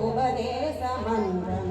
உபதேச மன்றம்